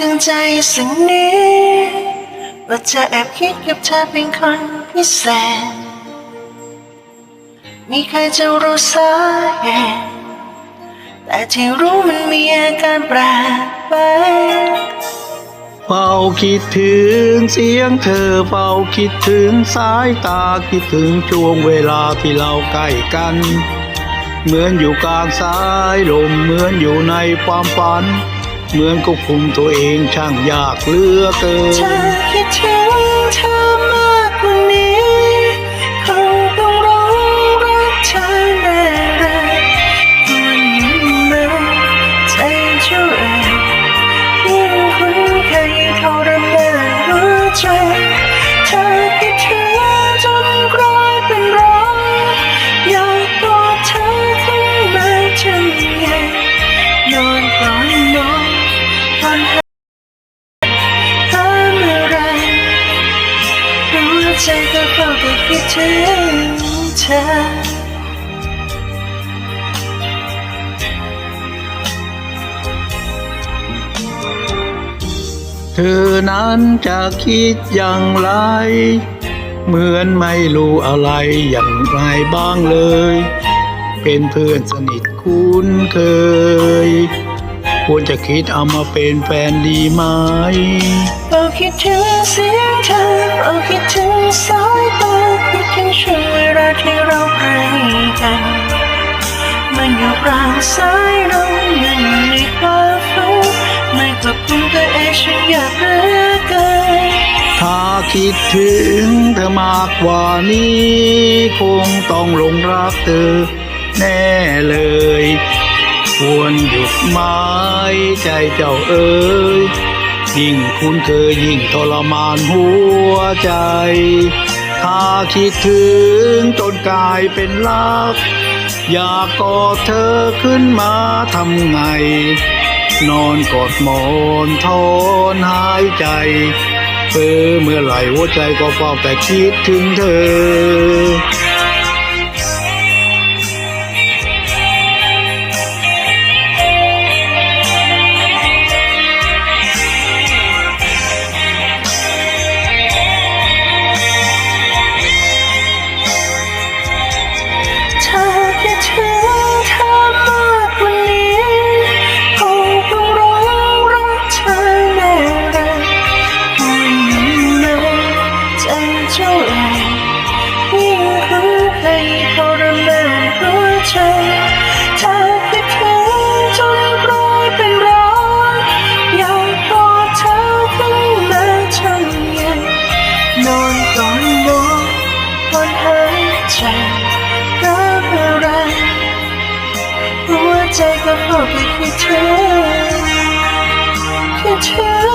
ตั้งใจสิ่งนี้ว่าจะแอบคิดกับเธอเป็นคนพิเศษมีใครจะรู้สาเหตุแต่ที่รู้มันมีอาการแปลกไปเฝ้าคิดถึงเสียงเธอเฝ้าคิดถึงสายตาคิดถึงช่วงเวลาที่เราใกล้กัน เหมือนอยู่กลางสายลมเหมือนอยู่ในความฝัน เหมือนก็คุมตัวเองช่างยากเหลือเกินเธอคิดถึงเธอ หัวใจก็เฝ้าแต่คิดถึงเธอเธอนั้นจะคิดอย่างไร เหมือนไม่รู้อะไรอย่างไรบ้างเลย เป็นเพื่อนสนิทคุ้นเคย ควรจะคิดเอามาเป็นแฟนดีไหมเฝ้าคิดถึงเสีย มันอยู่กลางสายลมมันอยู่ในความฝันไม่ควบคุมตัวเองฉันอยากเหลือเกินถ้าคิดถึงเธอมากกว่านี้ คงต้องหลงรักเธอแน่เลย ควรหยุดไม้ใจเจ้าเอ๋ยยิ่งคุ้นเคยยิ่งทรมานหัวใจ ถ้าคิดถึงจนกลายเป็นรัก อยากกอดเธอขึ้นมาทำไง นอนกอดหมอนทอนหายใจเออเมื่อไหร่หัวใจก็เฝ้าแต่คิดถึงเธอ เจ้าเอ๋ยยิ่งคุ้นเคยทรมานหัวใจเธอคิดถึงจนกลายเป็นร้องอยากกอดเธอขึ้นมาทำยังนอนก่อนนอนก่อนหายใจรักอะไรหัวใจก็พอไปคิดถึงคิดถึง